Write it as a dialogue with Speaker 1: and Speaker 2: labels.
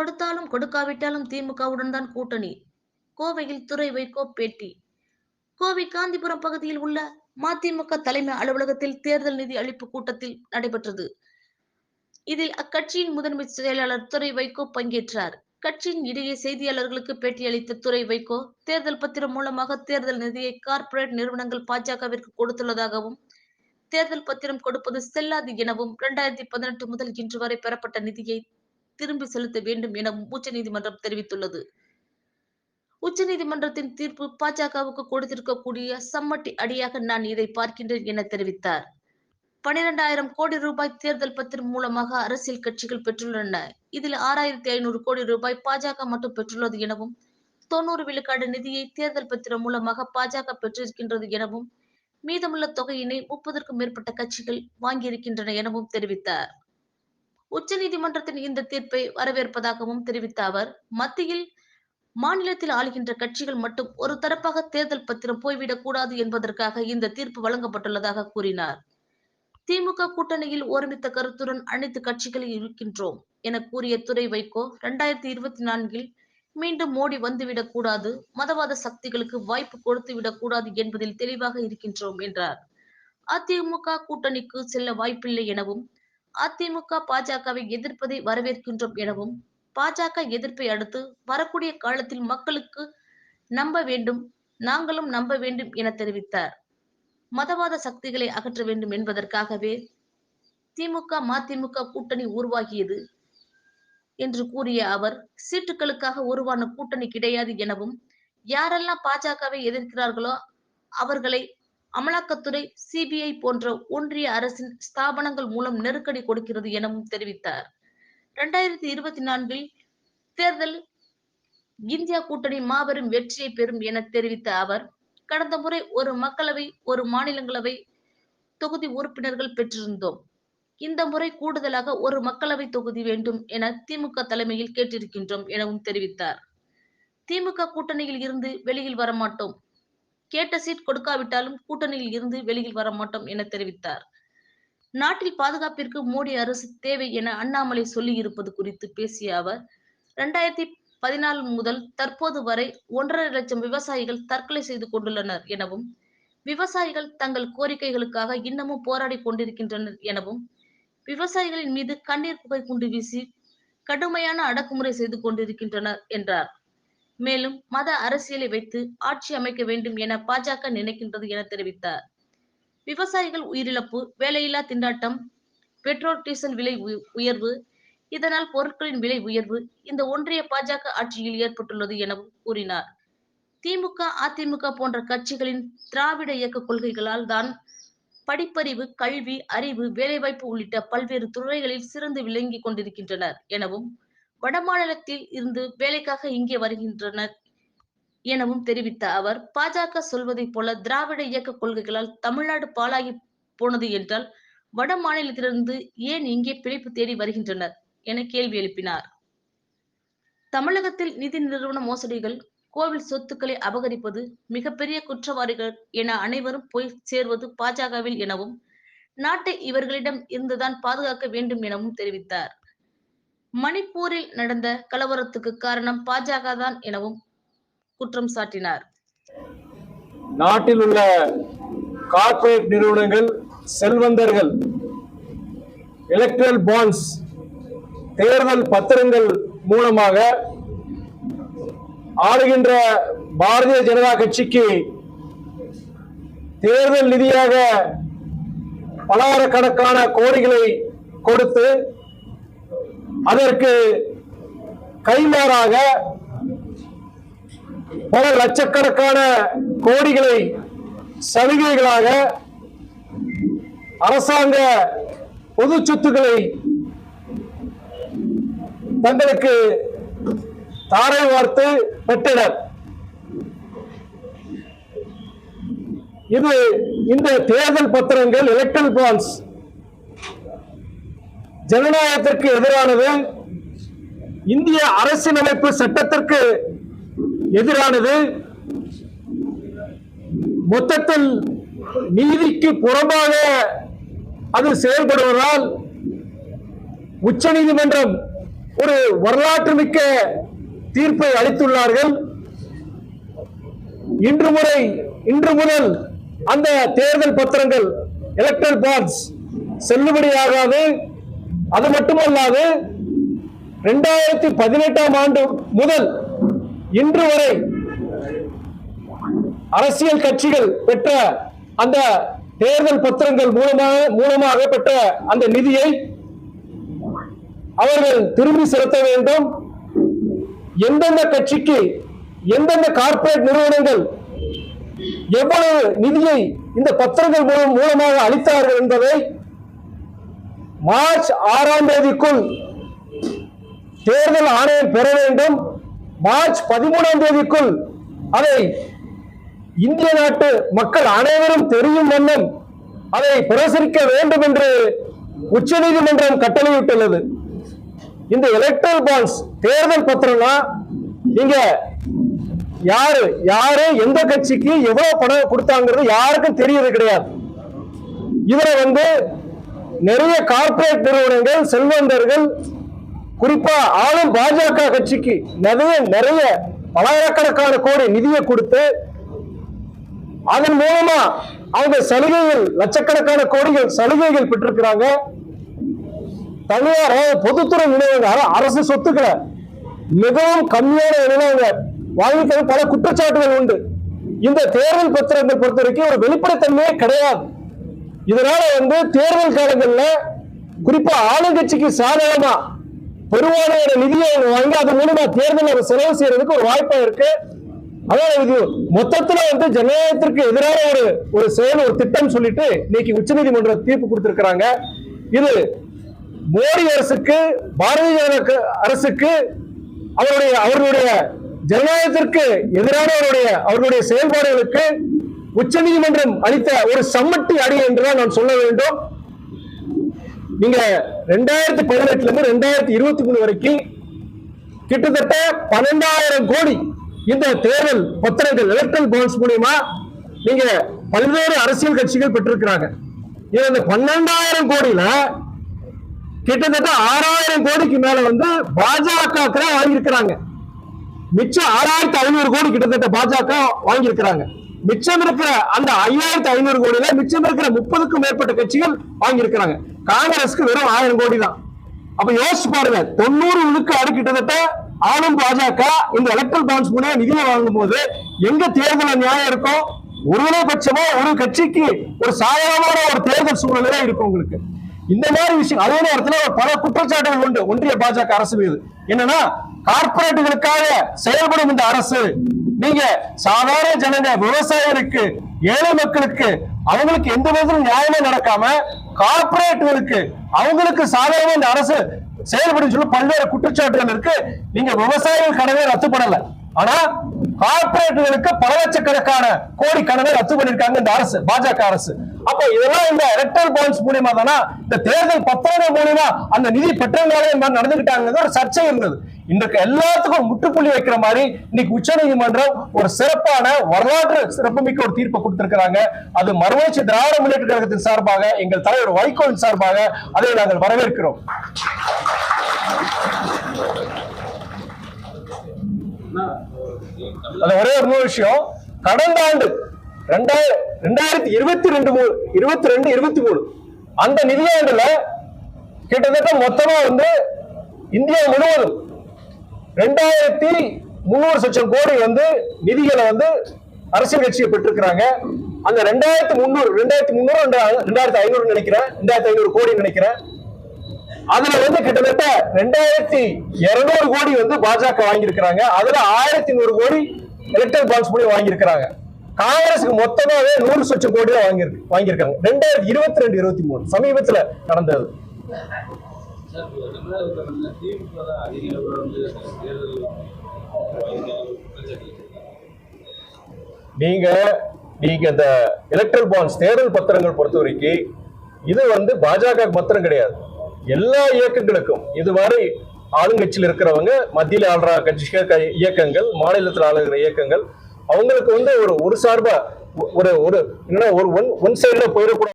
Speaker 1: கொடுத்தாலும் கொடுக்காவிட்டாலும் திமுகவுடன் தான் கூட்டணி. கோவையில் துறை வைகோ பேட்டி. கோவை காந்திபுரம் பகுதியில் உள்ள மதிமுக தலைமை அலுவலகத்தில் தேர்தல் நிதி அளிப்பு கூட்டத்தில் நடைபெற்றது. இதில் அக்கட்சியின் முதன்மை செயலாளர் துறை வைகோ பங்கேற்றார். கட்சியின் இடையே செய்தியாளர்களுக்கு பேட்டியளித்த துறை வைகோ தேர்தல் பத்திரம் மூலமாக தேர்தல் நிதியை கார்ப்பரேட் நிறுவனங்கள் பாஜகவிற்கு கொடுத்துள்ளதாகவும் தேர்தல் பத்திரம் கொடுப்பது செல்லாது எனவும் இரண்டாயிரத்தி பதினெட்டு முதல் இன்று வரை பெறப்பட்ட நிதியை திரும்பி செலுத்த வேண்டும் எனவும் உச்சநீதிமன்றம் தெரிவித்துள்ளது. உச்சநீதிமன்றத்தின் தீர்ப்பு பாஜகவுக்கு கொடுத்திருக்கக்கூடிய சம்மட்டி அடியாக நான் இதை பார்க்கின்றேன் என தெரிவித்தார். பனிரெண்டாயிரம் கோடி ரூபாய் தேர்தல் பத்திரம் மூலமாக அரசியல் கட்சிகள் பெற்றுள்ளன. இதில் ஆறாயிரத்தி ஐநூறு கோடி ரூபாய் பாஜக மட்டும் பெற்றுள்ளது எனவும் தொண்ணூறு விழுக்காடு நிதியை தேர்தல் பத்திரம் மூலமாக பாஜக பெற்றிருக்கின்றது எனவும் மீதமுள்ள தொகையினை முப்பதற்கும் மேற்பட்ட கட்சிகள் வாங்கியிருக்கின்றன எனவும் தெரிவித்தார். உச்சநீதிமன்றத்தின் இந்த தீர்ப்பை வரவேற்பதாகவும் தெரிவித்த அவர் மத்தியில் மாநிலத்தில் ஆளுகின்ற கட்சிகள் மட்டும் ஒரு தரப்பாக தேர்தல் பத்திரம் போய்விடக் கூடாது என்பதற்காக இந்த தீர்ப்பு வழங்கப்பட்டுள்ளதாக கூறினார். திமுக கூட்டணியில் ஒருமித்த கருத்துடன் அனைத்து கட்சிகளில் இருக்கின்றோம் என கூறிய துறை வைகோ இரண்டாயிரத்தி இருபத்தி நான்கில் மீண்டும் மோடி வந்துவிடக் கூடாது மதவாத சக்திகளுக்கு வாய்ப்பு கொடுத்து விடக் கூடாது என்பதில் தெளிவாக இருக்கின்றோம் என்றார். அதிமுக கூட்டணிக்கு செல்ல வாய்ப்பில்லை எனவும் அதிமுக பாஜகவை எதிர்ப்பதை வரவேற்கின்றோம் எனவும் பாஜக எதிர்ப்பை அடுத்து வரக்கூடிய காலத்தில் மக்களுக்கு நம்ப வேண்டும் நாங்களும் நம்ப வேண்டும் என தெரிவித்தார். மதவாத சக்திகளை அகற்ற வேண்டும் என்பதற்காகவே திமுக மதிமுக கூட்டணி உருவாகியது என்று கூறிய அவர் சீட்டுகளுக்காக உருவான கூட்டணி கிடையாது எனவும் யாரெல்லாம் பாஜகவை எதிர்க்கிறார்களோ அவர்களை அமலாக்கத்துறை சிபிஐ போன்ற ஒன்றிய அரசின் ஸ்தாபனங்கள் மூலம் நெருக்கடி கொடுக்கிறது எனவும் தெரிவித்தார். இரண்டாயிரத்தி இருபத்தி நான்கில் தேர்தல் இந்தியா கூட்டணி மாபெரும் வெற்றியை பெறும் என தெரிவித்த அவர் கடந்த முறை ஒரு மக்களவை ஒரு மாநிலங்களவை தொகுதி உறுப்பினர்கள் பெற்றிருந்தோம். இந்த முறை கூடுதலாக ஒரு மக்களவை தொகுதி வேண்டும் என திமுக தலைமையில் கேட்டிருக்கின்றோம் எனவும் தெரிவித்தார். திமுக கூட்டணியில் இருந்து வெளியில் வரமாட்டோம். கேட்ட சீட் கொடுக்காவிட்டாலும் கூட்டணியில் இருந்து வெளியில் வர மாட்டோம் என தெரிவித்தார். நாட்டில் பாதுகாப்பிற்கு மோடி அரசு தேவை என அண்ணாமலை சொல்லி இருப்பது குறித்து பேசிய அவர் இரண்டாயிரத்தி பதினாலு முதல் தற்போது வரை ஒன்றரை லட்சம் விவசாயிகள் தற்கொலை செய்து கொண்டுள்ளனர் எனவும் விவசாயிகள் தங்கள் கோரிக்கைகளுக்காக இன்னமும் போராடி கொண்டிருக்கின்றனர் எனவும் விவசாயிகளின் மீது கண்ணீர் புகை குண்டு வீசி கடுமையான அடக்குமுறை செய்து கொண்டிருக்கின்றனர் என்றார். மேலும் மத அரசியலை வைத்து ஆட்சி அமைக்க வேண்டும் என பாஜக நினைக்கின்றது என தெரிவித்தார். விவசாயிகள் உயிரிழப்பு வேலையில்லா திண்டாட்டம் பெட்ரோல் டீசல் விலை உயர்வு இதனால் பொருட்களின் விலை உயர்வு இந்த ஒன்றிய பாஜக ஆட்சியில் ஏற்பட்டுள்ளது எனவும் கூறினார். திமுக அதிமுக போன்ற கட்சிகளின் திராவிட இயக்க கொள்கைகளால் தான் படிப்பறிவு கல்வி அறிவு வேலைவாய்ப்பு உள்ளிட்ட பல்வேறு துறைகளில் சிறந்து விளங்கி கொண்டிருக்கின்றனர் எனவும் வடமாநிலத்தில் இருந்து வேலைக்காக இங்கே வருகின்றனர் எனவும் தெரிவித்த அவர் பாஜக சொல்வதைப் போல திராவிட இயக்க கொள்கைகளால் தமிழ்நாடு பாலாகி போனது என்றால் வட மாநிலத்திலிருந்து ஏன் இங்கே பிழைப்பு தேடி வருகின்றனர் என கேள்வி எழுப்பினார். தமிழகத்தில் நிதி நிறுவன மோசடிகள் கோவில் சொத்துக்களை அபகரிப்பது மிகப்பெரிய குற்றவாளிகள் என அனைவரும் போய் சேர்வது பாஜகவில் எனவும் நாட்டை இவர்களிடம் இருந்துதான் பாதுகாக்க வேண்டும் எனவும் தெரிவித்தார். மணிப்பூரில் நடந்த கலவரத்துக்கு காரணம் பாஜக தான் எனவும் குற்றம் சாட்டினார்.
Speaker 2: நாட்டில் உள்ள கார்ப்பரேட் நிறுவனங்கள் செல்வந்தர்கள் எலக்ட்ரல் பாண்ட்ஸ் தேர்தல் பத்திரங்கள் மூலமாக ஆளுகின்ற பாரதிய ஜனதா கட்சிக்கு தேர்தல் நிதியாக பலாயிரக்கணக்கான கோடிகளை கொடுத்து அதற்கு கைமாறாக பல லட்சக்கணக்கான கோடிகளை சலுகைகளாக அரசாங்க பொது சொத்துக்களை தங்களுக்கு தாரை வார்த்து பெற்றனர். இது இந்த தேர்தல் பத்திரங்கள் எலக்ட்ரல் பாண்ட்ஸ் ஜனநாயகத்திற்கு எதிரானது இந்திய அரசியலமைப்பு சட்டத்திற்கு எதிரானது மொத்தத்தில் நீதிக்கு புறம்பாக அது செயல்படுவதால் உச்சநீதிமன்றம் ஒரு வரலாற்று மிக்க தீர்ப்பை அளித்துள்ளார்கள். இன்று முறை இன்று முதல் அந்த தேர்தல் பத்திரங்கள் எலக்ட்ரல் பாண்ட்ஸ் செல்லுபடியாகாது. அது மட்டுமல்லாது இரண்டாயிரத்தி பதினெட்டாம் ஆண்டு முதல் இன்று வரை அரசியல் கட்சிகள் பெற்ற அந்த தேர்தல் பத்திரங்கள் மூலமாக மூலமாக பெற்ற அந்த நிதியை அவர்கள் திரும்பி செலுத்த வேண்டும். எந்தெந்த கட்சிக்கு எந்தெந்த கார்ப்பரேட் நிறுவனங்கள் எவ்வளவு நிதியை இந்த பத்திரங்கள் மூலம் மூலமாக அளித்தார்கள் என்பதை மார்ச் ஆறாம் தேதிக்குள் தேர்தல் ஆணையம் பெற வேண்டும். மார்ச் பதிமூணாம் தேதிக்குள் அதை இந்திய நாட்டு மக்கள் அனைவரும் தெரியும் வண்ணம் அதை பிரசரிக்க வேண்டும் என்று உச்சநீதிமன்றம் கட்டளையிட்டுள்ளது. இந்த எலக்ட்ரல் பாண்ட்ஸ் தேர்தல் பத்திரம்னா நீங்க யாரு யாரு எந்த கட்சிக்கு எவ்வளவு பணம் கொடுத்தாங்கிறது யாருக்கும் தெரியறது கிடையாது. இதுல வந்து நிறைய கார்ப்பரேட் நிறுவனங்கள் செல்வந்தர்கள் குறிப்பா ஆளும் பாஜக கட்சிக்கு நிறைய நிறைய பலாயிரக்கணக்கான கோடி நிதியை கொடுத்து அதன் மூலமா அவங்க சலுகைகள் லட்சக்கணக்கான கோடிகள் சலுகைகள் பெற்றிருக்கிறாங்க. தனியார் பொதுத்துறை நிறுவனங்கள் அரசு சொத்துக்களை மிகவும் கம்மியான விலையில அவங்க வாங்கிக்கிறது. பல குற்றச்சாட்டுகள் உண்டு. இந்த தேர்தல் பத்திரத்தை பொறுத்த வரைக்கும் ஒரு வெளிப்படைத்தன்மையே கிடையாது. இதனால வந்து தேர்தல் காலங்களில் குறிப்பா ஆளுங்கட்சிக்கு சாதகமா பெருவாரியான நிதியை அவங்க வாங்கி அது மூலமா தேர்தல் அவங்க செலவு செய்யறதுக்கு ஒரு வாய்ப்பா இருக்கு. அதான் இது மொத்தத்துல வந்து ஜனநாயகத்திற்கு எதிரான ஒரு ஒரு செயல் ஒரு திட்டம் சொல்லிட்டு இன்னைக்கு உச்சநீதிமன்ற தீர்ப்பு கொடுத்திருக்கிறாங்க. இது மோடி அரசுக்கு பாரதிய ஜனதா அரசுக்கு அவருடைய அவர்களுடைய ஜனநாயகத்திற்கு எதிரான அவருடைய அவர்களுடைய செயல்பாடுகளுக்கு உச்சநீதிமன்றம் அளித்த ஒரு சம்மட்டி அடி என்றுதான் நான் சொல்ல வேண்டும். நீங்க ரெண்டாயிரத்தி பதினெட்டுல இருந்து ரெண்டாயிரத்தி இருபத்தி மூணு வரைக்கும் கிட்டத்தட்ட பன்னெண்டாயிரம் கோடி இந்த தேர்தல் பத்திரங்கள் எலக்ட்ரல் பாண்ட்ஸ் மூலியமா நீங்க பல்வேறு அரசியல் கட்சிகள் பெற்றிருக்கிறாங்க. இது இந்த பன்னெண்டாயிரம் கோடியில கிட்டத்தட்ட ஆறாயிரம் கோடிக்கு மேல வந்து பாஜக வாங்கியிருக்கிறாங்க மிச்சம் ஆறாயிரத்தி ஐநூறு கோடி கிட்டத்தட்ட பாஜக வாங்கியிருக்கிறாங்க. மிச்சம் இருக்கிற அந்த ஐயாயிரத்தி ஐநூறு கோடியில மிச்சம் இருக்கிற முப்பதுக்கும் மேற்பட்ட கட்சிகள் வாங்கியிருக்கிறாங்க. காங்கிரஸ்க்கு வெறும் ஆயிரம் கோடி தான். அப்ப யோசிச்சு பாருங்க தொண்ணூறு விழுக்காடு கிட்டத்தட்ட ஆளும் பாஜக இந்த எலக்ட்ரல் பாண்ட்ஸ் மூலம் நிதியை வாங்கும் போது எங்க தேர்தல் நியாயம் இருக்கும் ஒருவரை பட்சமா ஒரு கட்சிக்கு ஒரு சாதகமான ஒரு தேர்தல் சூழ்நிலை இருக்கும் உங்களுக்கு. இந்த மாதிரி விஷயம் அதே நேரத்தில் பல குற்றச்சாட்டுகள் உண்டு ஒன்றிய பாஜக அரசு மீது. என்னன்னா கார்பரேட்டுகளுக்காக செயல்படும் இந்த அரசு நீங்க சாதாரண ஜனங்க விவசாயிகளுக்கு ஏழை மக்களுக்கு அவங்களுக்கு எந்த விதத்திலும் நியாயமே நடக்காம கார்பரேட்டுகளுக்கு அவங்களுக்கு சாதகமா இந்த அரசு செயல்படும் சொல்லி பல்வேறு குற்றச்சாட்டுகள் இருக்கு. நீங்க விவசாயிகள் கடனை ரத்து பண்ணல. ஆனா கார்பரேட்டுகளுக்கு பல லட்சக்கணக்கான கோடி கடனை ரத்து பண்ணிருக்காங்க இந்த அரசு பாஜக அரசு. அப்ப இதெல்லாம் இந்த எலக்ட்ரல் பாண்ட்ஸ் மூலியமா தானா இந்த தேர்தல் பத்திரங்கள் மூலியமா அந்த நிதி பெற்றவங்களாலே நடந்துகிட்டாங்க ஒரு சர்ச்சை இருந்தது. இன்றைக்கு எல்லாத்துக்கும் முட்டுப்புள்ளி வைக்கிற மாதிரி இன்னைக்கு உச்ச நீதிமன்றம் ஒரு சிறப்பான வரலாற்று சிறப்புமிக்க ஒரு தீர்ப்பை கொடுத்திருக்கிறாங்க. அது மறுமலர்ச்சி திராவிட முன்னேற்ற கழகத்தின் சார்பாக எங்கள் தலைவர் வைகோவின் சார்பாக அதை நாங்கள் வரவேற்கிறோம். அது ஒரே ஒரு விஷயம். கடந்த ஆண்டு ரெண்டாயிரத்தி இருபத்தி ரெண்டு மூணு இருபத்தி ரெண்டு இருபத்தி மூணு அந்த நிதியாண்டுல கிட்டத்தட்ட மொத்தமா வந்து இந்தியா முழுவதும் ரெண்டாயிரத்தி முன்னூறு லட்சம் கோடி வந்து நிதிகளை வந்து அரசியல் கட்சியை பெற்றிருக்கிறாங்க. அந்த ரெண்டாயிரத்தி முந்நூறு ரெண்டாயிரத்தி முந்நூறு ரெண்டாயிரத்தி ஐநூறு நினைக்கிறேன். ரெண்டாயிரத்தி ஐநூறு கோடி நினைக்கிறேன். அதுல வந்து கிட்டத்தட்ட ரெண்டாயிரத்தி இருநூறு கோடி வந்து பாஜக வாங்கியிருக்கிறாங்க. அதுல ஆயிரத்தி நூறு கோடி எலக்ட்ரல் பாண்ட்ஸ் மூலியம் வாங்கியிருக்கிறாங்க. காங்கிரஸுக்கு மொத்தமாவே நூறு லட்சம் கோடி தான் வாங்கியிருக்கு வாங்கியிருக்காங்க. ரெண்டாயிரத்தி இருபத்தி ரெண்டு இருபத்தி மூணு சமீபத்துல நடந்தது.
Speaker 3: சார், திமுக தான் அதிக வந்து தேர்தல்
Speaker 2: நீங்க நீங்க இந்த எலக்ட்ரல் பாண்ட்ஸ் தேர்தல் பத்திரங்கள் பொறுத்த வரைக்கும் இது வந்து பாஜக பத்திரம் கிடையாது. எல்லா இயக்கங்களுக்கும் இதுவரை ஆளுங்கட்சியில் இருக்கிறவங்க மத்தியில் ஆளுற கட்சி இயக்கங்கள் மாநிலத்தில் ஆளுகிற இயக்கங்கள் அவங்களுக்கு வந்து ஒரு ஒரு சார்பா ஒரு ஒரு என்னன்னா ஒரு ஒன் ஒன் சைடுல போயிடக்கூடாது.